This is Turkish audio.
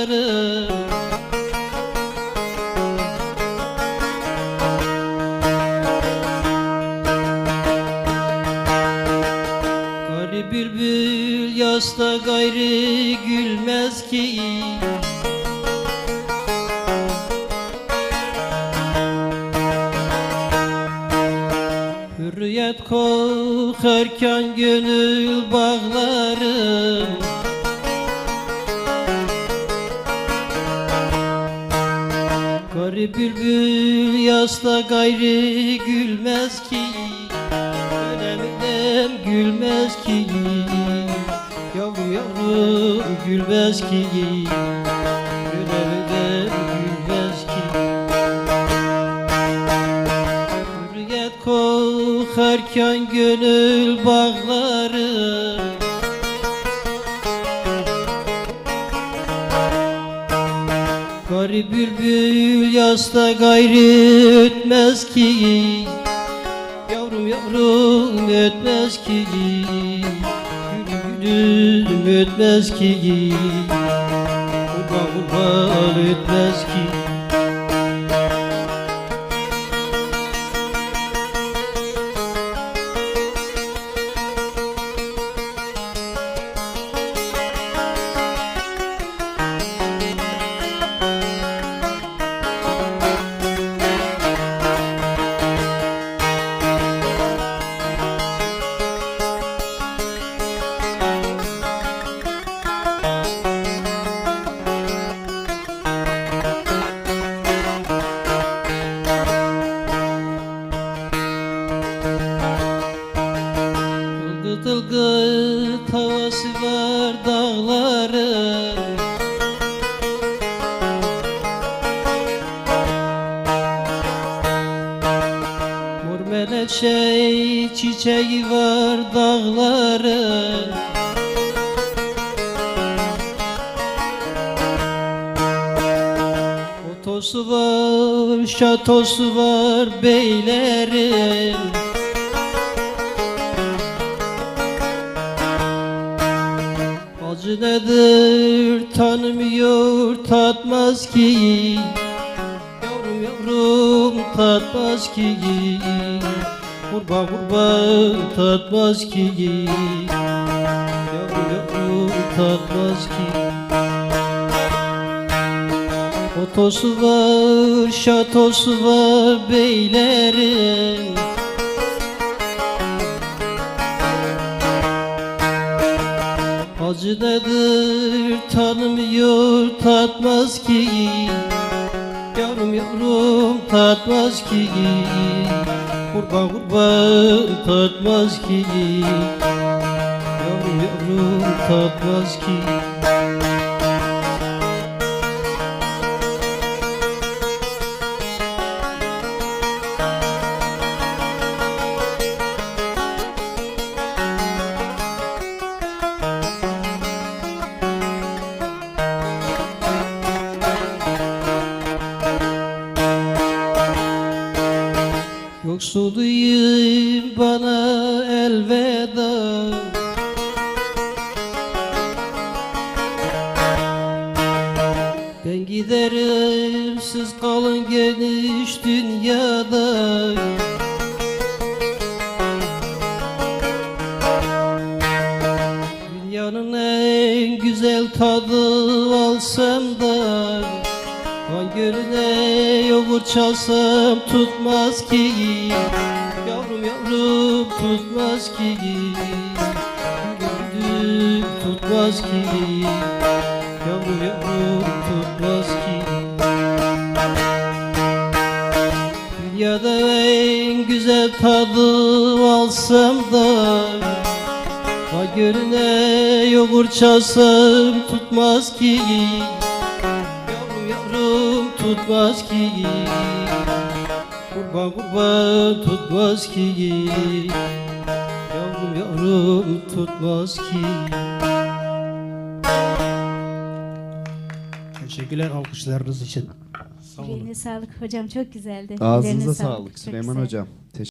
yolları Gari bülbül yasta gayri gülmez ki. Hürriyet korkarken gönül bağları. Garip bülbül yasta gayrı gülmez ki. Öneminem gülmez ki. Yavrum yavrum gülmez ki. Öneminem gülmez ki. Hürriyet kokarken gönül bağlarım Garip bülbül yasta gayrı ötmez ki. Yavrum yavrum ötmez ki. Gülüm gülüm ötmez ki. Kurban kurban ötmez ki Tılgı tavası var dağların Mor çiçeği var dağların Otosu var, şatosu var beylerin Acı nedir tanımıyor tatmaz ki. Yavrum yavrum tatmaz ki. Kurban kurban tatmaz ki. Yavrum yavrum tatmaz ki. Otosu var, şatosu var beylerin Acı tanımıyor tatmaz ki. Yavrum yavrum tatmaz ki. Kurban kurban tatmaz ki. Yavrum yavrum tatmaz ki Yoksuluyum bana elveda. Ben giderim siz kalın geniş dünyada Kan gölüne yoğurt çalsam tutmaz ki. Yavrum yavrum tutmaz ki. Gülüm tutmaz ki. Yavrum yavrum tutmaz ki. Dünyada en güzel tadı alsam da Kan gölüne yoğurt çalsam tutmaz ki tutmaz ki Kurban kurban tutmaz ki Yavrum yavrum tutmaz ki Teşekkürler alkışlarınız için. Yüreğine sağlık hocam çok güzeldi. Ağzınıza Ellerine sağlık Çok Süleyman güzel. Hocam.